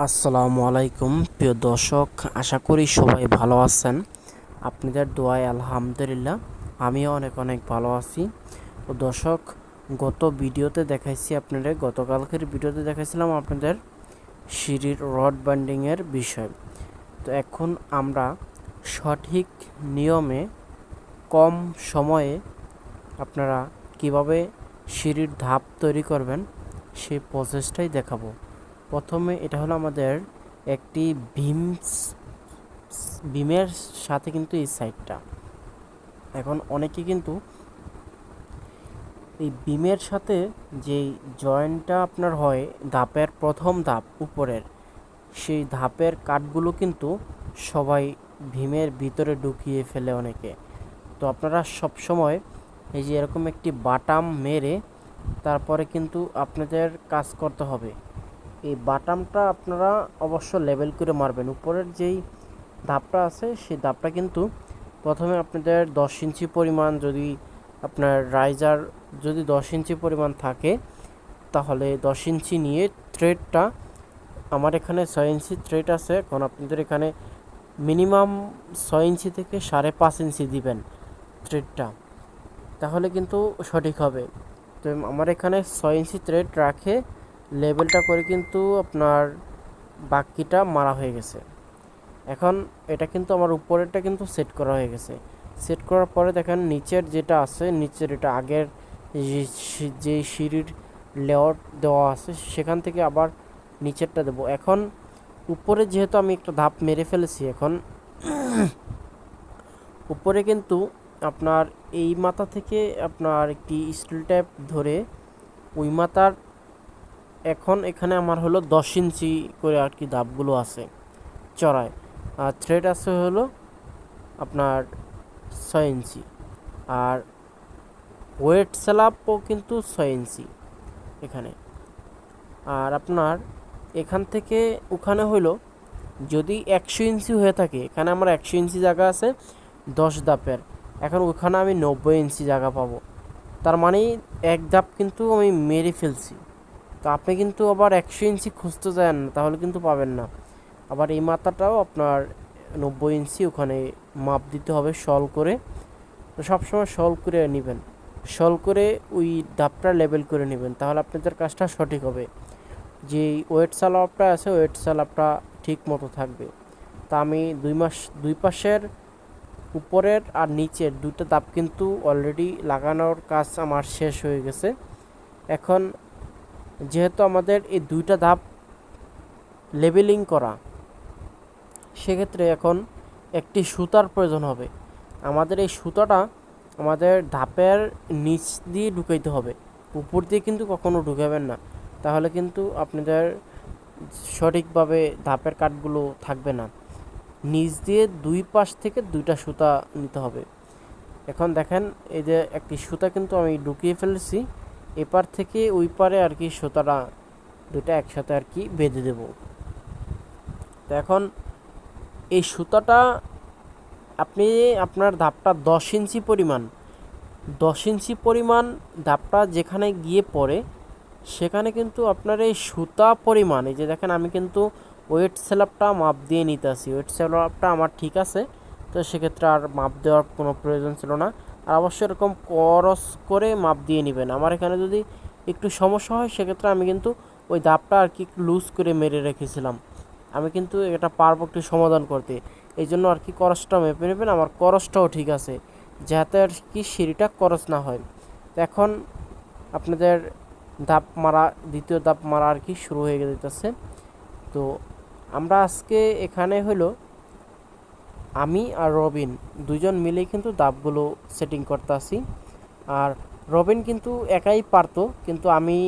আসসালামু আলাইকুম, প্রিয় দর্শক, আশা করি সবাই ভালো আছেন। আপনাদের দোয়ায় আলহামদুলিল্লাহ, আমিও অনেক অনেক ভালো আছি। তো দর্শক, গত ভিডিওতে দেখাইছি আপনাদের, গতকালকের ভিডিওতে দেখাইছিলাম আপনাদের সিঁড়ির রড ব্যান্ডিংয়ের বিষয়। তো এখন আমরা সঠিক নিয়মে কম সময়ে আপনারা কীভাবে সিঁড়ির ধাপ তৈরি করবেন, সেই প্রসেসটাই দেখাবো। প্রথমে এটা হলো আমাদের একটি ভীম ভীমের সাথে কিন্তু এই সাইডটা। এখন অনেকে কিন্তু এই বিমের সাথে যেই জয়েন্টটা আপনার হয়, ধাপের প্রথম ধাপ উপরের, সেই ধাপের কাঠগুলো কিন্তু সবাই ভীমের ভিতরে ঢুকিয়ে ফেলে অনেকে। তো আপনারা সব সময় এই যে এরকম একটি বাটাম মেরে তারপরে কিন্তু আপনাদের কাজ করতে হবে। এই বাটামটা আপনারা অবশ্য লেভেল করে মারবেন। উপরের যেই ধাপটা আছে, সেই ধাপটা কিন্তু প্রথমে আপনাদের দশ ইঞ্চি পরিমাণ যদি আপনার রাইজার যদি দশ ইঞ্চি পরিমাণ থাকে, তাহলে দশ ইঞ্চি নিয়ে থ্রেডটা আমার এখানে ছয় ইঞ্চি থ্রেড আছে, এখন আপনাদের এখানে মিনিমাম ছয় ইঞ্চি থেকে সাড়ে পাঁচ ইঞ্চি দিবেন থ্রেডটা তাহলে কিন্তু সঠিক হবে। তো আমার এখানে ছয় ইঞ্চি থ্রেড রাখে লেবেলটা করে কিন্তু আপনার বাকিটা মারা হয়ে গেছে। এখন এটা কিন্তু আমার উপরেরটা কিন্তু সেট করা হয়ে গেছে। সেট করার পরে দেখেন নিচের যেটা আছে, নিচের এটা আগের যে সিঁড়ির লেয়ার দেওয়া আছে, সেখান থেকে আবার নিচেরটা দেব। এখন উপরে যেহেতু আমি একটা ধাপ মেরে ফেলেছি এখন, উপরে কিন্তু আপনার এই মাথা থেকে আপনার একটি স্টিল ট্যাপ ধরে ওই মাথার এখন এখানে আমার হলো দশ ইঞ্চি করে আর কি ধাপগুলো আছে চড়ায়। আর থ্রেড আছে হলো আপনার ছয় ইঞ্চি। আর ওয়েট স্ল্যাপও কিন্তু ছয় ইঞ্চি এখানে। আর আপনার এখান থেকে ওখানে হলো যদি একশো ইঞ্চি হয়ে থাকে, এখানে আমার একশো ইঞ্চি জায়গা আছে দশ ধাপের। এখন ওখানে আমি নব্বই ইঞ্চি জায়গা পাবো। তার মানে এক ধাপ কিন্তু আমি মেরে ফেলছি। তো আপনি কিন্তু আবার একশো ইঞ্চি খুঁজতে যান, তাহলে কিন্তু পাবেন না। আবার এই মাথাটাও আপনার নব্বই ইঞ্চি, ওখানে মাপ দিতে হবে শল করে। তো সবসময় শল করে নেবেন। শল করে ওই ধাপটা লেবেল করে নেবেন, তাহলে আপনাদের কাজটা সঠিক হবে। যে ওয়েট সালাপটা আছে, ওয়েট সালাপটা ঠিক মতো থাকবে। তা আমি দুই মাস, দুই পাশের উপরের আর নিচের দুটো দাপ কিন্তু অলরেডি লাগানোর কাজ আমার শেষ হয়ে গেছে। এখন যেহেতু আমাদের এই দুইটা ধাপ লেবেলিং করা, সেক্ষেত্রে এখন একটি সুতার প্রয়োজন হবে। আমাদের এই সুতাটা আমাদের ধাপের নিচ দিয়ে ঢুকাইতে হবে। উপর দিয়ে কিন্তু কখনো ঢুকাবেন না। তাহলে কিন্তু আপনাদের সঠিকভাবে ধাপের কাঠগুলো থাকবে না। নিচ দিয়ে দুই পাশ থেকে দুইটা সুতা নিতে হবে। এখন দেখেন, এই যে একটি সুতা কিন্তু আমি ঢুকিয়ে ফেলেছি। এপার থেকে ওই পারে আর কি সুতাটা দুটা একসাথে আর কি বেঁধে দেব। তো এখন এই সুতাটা আপনি আপনার ধাপটা দশ ইঞ্চি পরিমাণ, দশ ইঞ্চি পরিমাণ ধাপটা যেখানে গিয়ে পড়ে, সেখানে কিন্তু আপনার এই সুতা পরিমাণ, এই যে দেখেন আমি কিন্তু ওয়েট স্ল্যাবটা মাপ দিয়ে নিতে আসি ওয়েট স্ল্যাবটা আমার ঠিক আছে, তো সেক্ষেত্রে আর মাপ দেওয়ার কোনো প্রয়োজন ছিল না। আর অবশ্যই এরকম করস করে মাপ দিয়ে নেবেন। আমার এখানে যদি একটু সমস্যা হয়, সেক্ষেত্রে আমি কিন্তু ওই দাপটা আর কি লুজ করে মেরে রেখেছিলাম। আমি কিন্তু এটা পারব একটু সমাধান করতে। এই জন্য আর কি করসটা মেপে নেবেন। আমার করসটাও ঠিক আছে, যাতে আর কি সিঁড়িটা করস না হয়। এখন আপনাদের দাপ মারা, দ্বিতীয় দাপ মারা আর কি শুরু হয়ে যেতেছে তো আমরা আজকে এখানে হলো আমি আর রবিন দুজন মিলেই কিন্তু দাবগুলো সেটিং করতে আসি। আর রবিন কিন্তু একাই পারতো, কিন্তু আমি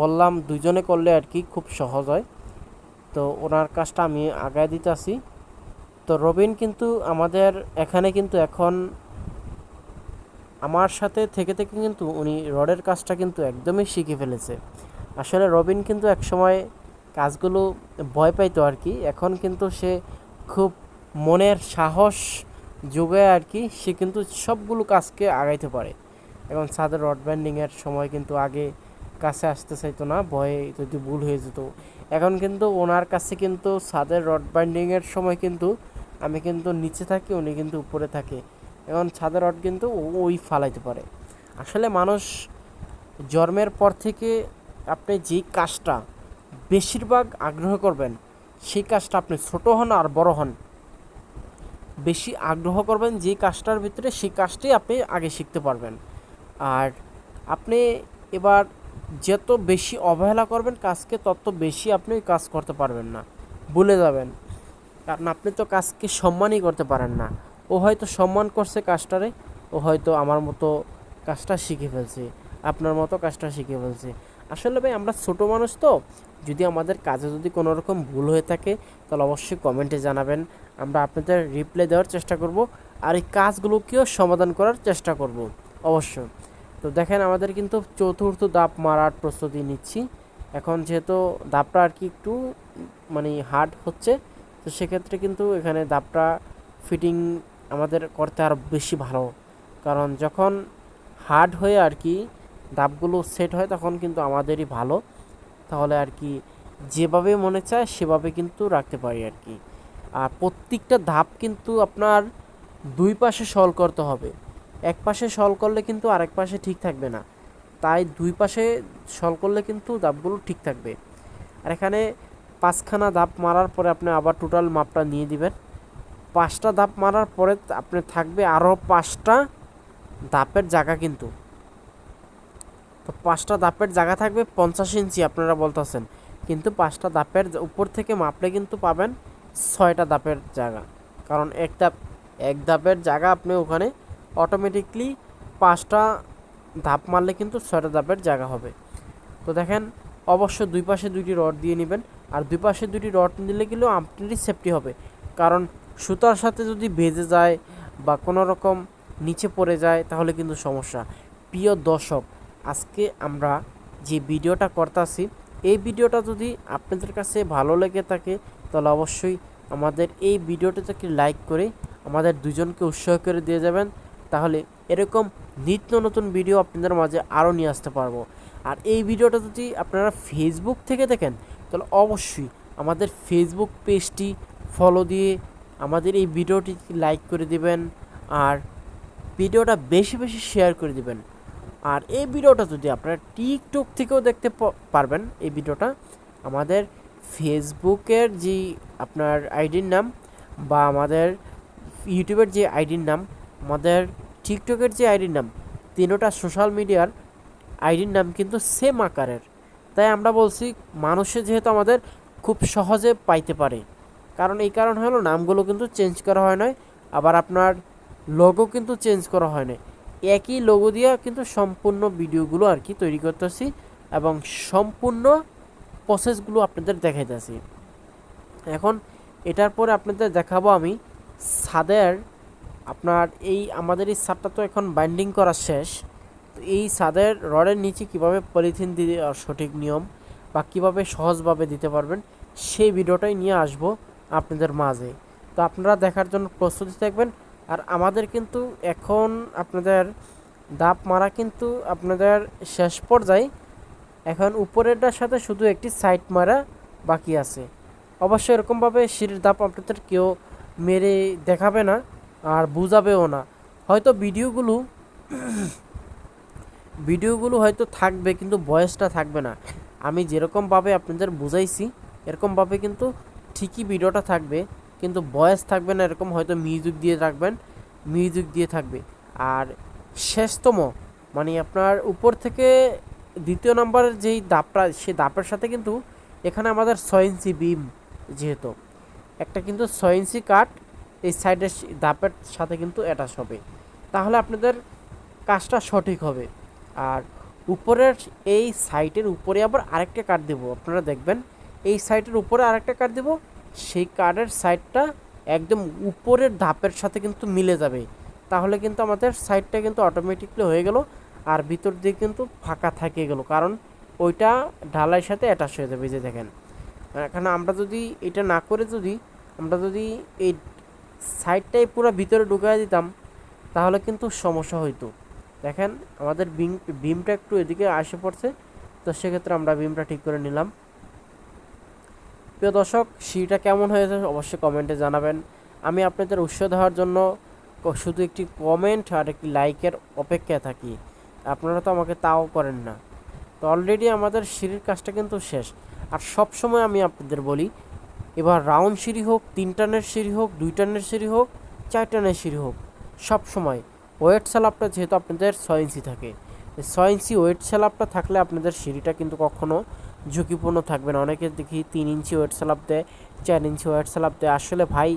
বললাম দুজনে করলে আর কি খুব সহজ হয়। তো ওনার কাজটা আমি আগায় দিতে আসি। তো রবিন কিন্তু আমাদের এখানে কিন্তু এখন আমার সাথে থেকে থেকে কিন্তু উনি রডের কাজটা কিন্তু একদমই শিখে ফেলেছে। আসলে রবিন কিন্তু একসময় কাজগুলো ভয় পাইতো আর কি, এখন কিন্তু সে খুব মনের সাহস যোগায় আর কি, সে কিন্তু সবগুলো কাজকে আগাইতে পারে। এখন ছাদের রড ব্যান্ডিংয়ের সময় কিন্তু আগে কাছে আসতে চাইতো না, ভয়ে যদি ভুল হয়ে যেত। এখন কিন্তু ওনার কাছে কিন্তু ছাদের রড বাইন্ডিংয়ের সময় কিন্তু আমি কিন্তু নিচে থাকি, উনি কিন্তু উপরে থাকে। এখন ছাদের রড কিন্তু ওই ফালাইতে পারে। আসলে মানুষ জন্মের পর থেকে আপনি যেই কাজটা বেশিরভাগ আগ্রহ করবেন, সেই কাজটা আপনি ছোট হন আর বড় হন। বেশি আগ্রহ করবেন যে কাজটার ভিতরে সেই কাজটি আপনি আগে শিখতে পারবেন। আর আপনি এবার যত বেশি অবহেলা করবেন কাজকে, তত বেশি আপনি কাজ করতে পারবেন না। ভুলে যাবেন। কারণ আপনি তো কাজকে সম্মানই করতে পারেন না। ও হয়তো সম্মান করছে কাজটারে, ও হয়তো আমার মতো কাজটা শিখে ফেলছে, আপনার মতো কাজটা শিখে ফেলছে। আসলে ভাই, আমরা ছোটো মানুষ তো যদি আমাদের কাজে যদি কোনো রকম ভুল হয়ে থাকে, তাহলে অবশ্যই কমেন্টে জানাবেন। আমরা আপনাদের রিপ্লাই দেওয়ার চেষ্টা করব আর এই কাজগুলোকেও সমাধান করার চেষ্টা করব অবশ্য তো দেখেন, আমাদের কিন্তু চতুর্থ দাপ মারার প্রস্তুতি নিচ্ছি। এখন যেহেতু দাপটা আর কি একটু মানে হার্ড হচ্ছে, তো সেক্ষেত্রে কিন্তু এখানে দাপটা ফিটিং আমাদের করতে আরও বেশি ভালো। কারণ যখন হার্ড হয়ে আর কি দাপগুলো সেট হয়, তখন কিন্তু আমাদেরই ভালো। তাহলে আর কি যেভাবে মনে চায় সেভাবে কিন্তু রাখতে পারি আর কি। আর প্রত্যেকটা ধাপ কিন্তু আপনার দুই পাশে সল করতে হবে। এক পাশে সল করলে কিন্তু আরেক পাশে ঠিক থাকবে না। তাই দুই পাশে সল করলে কিন্তু ধাপগুলো ঠিক থাকবে। আর এখানে পাঁচখানা ধাপ মারার পরে আপনি আবার টোটাল মাপটা নিয়ে দিবেন। পাঁচটা ধাপ মারার পরে আপনি থাকবে আরও পাঁচটা ধাপের জায়গা কিন্তু। তো পাঁচটা ধাপের জায়গা থাকবে পঞ্চাশ ইঞ্চি আপনারা বলতেছেন। কিন্তু পাঁচটা ধাপের উপর থেকে মাপলে কিন্তু পাবেন ছয়টা দাপের জায়গা। কারণ এক ধাপ এক ধাপের জায়গা আপনি ওখানে অটোমেটিকলি পাঁচটা ধাপ মারলে কিন্তু ছয়টা ধাপের জায়গা হবে। তো দেখেন অবশ্য দুই পাশে দুইটি রড দিয়ে নেবেন। আর দুই পাশে দুইটি রড নিলে কিন্তু আপনারই সেফটি হবে। কারণ সুতার সাথে যদি বেজে যায় বা কোনো রকম নিচে পড়ে যায় তাহলে কিন্তু সমস্যা। প্রিয় দর্শক আজকে আমরা যে ভিডিওটা করতেছি, এই ভিডিওটা যদি আপনাদের কাছে ভালো লেগে থাকে, তাহলে অবশ্যই আমাদের এই ভিডিওটাকে লাইক করে আমাদের দুজনকে উৎসাহ করে দিয়ে যাবেন। তাহলে এরকম নিত্য নতুন ভিডিও আপনাদের মাঝে আরও নিয়ে আসতে পারব। আর এই ভিডিওটা যদি আপনারা ফেসবুক থেকে দেখেন, তাহলে অবশ্যই আমাদের ফেসবুক পেজটি ফলো দিয়ে আমাদের এই ভিডিওটি লাইক করে দিবেন। আর ভিডিওটা বেশি বেশি শেয়ার করে দিবেন। আর এই ভিডিওটা যদি আপনারা টিকটক থেকেও দেখতে পারবেন, এই ভিডিওটা আমাদের ফেসবুকের যে আপনার আইডির নাম বা আমাদের ইউটিউবের যে আইডির নাম, আমাদের টিকটকের যে আইডির নাম, তিনোটা সোশ্যাল মিডিয়ার আইডির নাম কিন্তু সেম আকারের। তাই আমরা বলছি মানুষে যেহেতু আমাদের খুব সহজে পাইতে পারে, কারণ এই কারণ হলো নামগুলো কিন্তু চেঞ্জ করা হয় নয় আবার আপনার লোগো কিন্তু চেঞ্জ করা হয় না একই লোগো দিয়ে কিন্তু সম্পূর্ণ ভিডিওগুলো আর কি তৈরি করতেছি এবং সম্পূর্ণ প্রসেসগুলো আপনাদের দেখাইতেছি। এখন এটার পরে আপনাদের দেখাবো আমি ছাদের, আপনার এই, আমাদের এই ছাদটা তো এখন বাইন্ডিং করা শেষ। তো এই ছাদের রডের নিচে কীভাবে পলিথিন দিয়ে সঠিক নিয়ম বা কীভাবে সহজভাবে দিতে পারবেন, সেই ভিডিওটাই নিয়ে আসব আপনাদের মাঝে। তো আপনারা দেখার জন্য প্রস্তুতি থাকবেন। আর আমাদের কিন্তু এখন আপনাদের দাপ মারা কিন্তু আপনাদের শেষ পর্যায়ে। এখন উপরেরটার সাথে শুধু একটি সাইড মারা বাকি আছে। অবশ্য এরকমভাবে সিঁড়ির দাপ আপনাদের কেউ মেরে দেখাবে না আর বুঝাবেও না। হয়তো ভিডিওগুলো ভিডিওগুলো হয়তো থাকবে কিন্তু বয়সটা থাকবে না। আমি যেরকমভাবে আপনাদের বুঝাইছি, এরকমভাবে কিন্তু ঠিকই ভিডিওটা থাকবে। কিন্তু বয়স থাকবে না এরকম, হয়তো মিউজিক দিয়ে রাখবেন মিউজিক দিয়ে থাকবে। আর শেষতম মানে আপনার উপর থেকে দ্বিতীয় নম্বরের যেই দাপটা, সেই দাপের সাথে কিন্তু এখানে আমাদের ইঞ্চি বিম যেহেতু। একটা কিন্তু ছয় ইঞ্চি কাঠ এই সাইডের দাপের সাথে কিন্তু অ্যাটাচ হবে। তাহলে আপনাদের কাজটা সঠিক হবে। আর উপরের এই সাইটের উপরে আবার আরেকটা কাঠ দেবো। আপনারা দেখবেন, এই সাইটের উপরে আরেকটা কাঠ দেবো সেই কার্ডের সাইডটা একদম উপরের ধাপের সাথে কিন্তু মিলে যাবে। তাহলে কিন্তু আমাদের সাইডটা কিন্তু অটোমেটিকলি হয়ে গেল আর ভিতর দিয়ে কিন্তু ফাঁকা থাকে গেল। কারণ ওইটা ঢালাইয়ের সাথে অ্যাটাচ হয়ে যাবে যে দেখেন। এখানে আমরা যদি এটা না করে যদি আমরা যদি এই সাইডটাই পুরো ভিতরে ঢুকিয়ে দিতাম, তাহলে কিন্তু সমস্যা হইতো। দেখেন, আমাদের বিম, বিমটা একটু এদিকে আসে পড়ছে, তো সেক্ষেত্রে আমরা বিমটা ঠিক করে নিলাম। প্রিয় দর্শক, সিঁড়িটা কেমন হয়েছে অবশ্যই কমেন্টে জানাবেন। আমি আপনাদের উৎসাহ দেওয়ার জন্য শুধু একটি কমেন্ট আর একটি লাইকের অপেক্ষায় থাকি। আপনারা তো আমাকে তাও করেন না। তো অলরেডি আমাদের সিঁড়ির কাজটা কিন্তু শেষ। আর সব সময় আমি আপনাদের বলি, এবার রাউন্ড সিঁড়ি হোক, তিন টানের সিঁড়ি হোক, দুই টানের সিঁড়ি হোক, চার টানের সিঁড়ি হোক সব সময় ওয়েট স্যালাপটা যেহেতু আপনাদের ছয় ইঞ্চি থাকে। ছয় ইঞ্চি ওয়েট স্যালাপটা থাকলে আপনাদের সিঁড়িটা কিন্তু কখনো ঝুঁকিপূর্ণ থাকবে না। অনেকে দেখি তিন ইঞ্চি ওয়েট স্যালাপ দেয়, চার ইঞ্চি ওয়েট স্যালাপ দেয়। আসলে ভাই,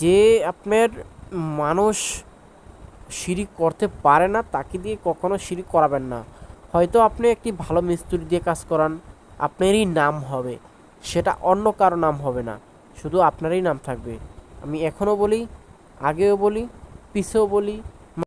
যে আপনার মানুষ সিঁড়ি করতে পারে না, তাকে দিয়ে কখনো সিঁড়ি করাবেন না। হয়তো আপনি একটি ভালো মিস্ত্রি দিয়ে কাজ করান, আপনারই নাম হবে। সেটা অন্য কারও নাম হবে না, শুধু আপনারই নাম থাকবে। আমি এখনও বলি, আগেও বলি, পিছেও বলি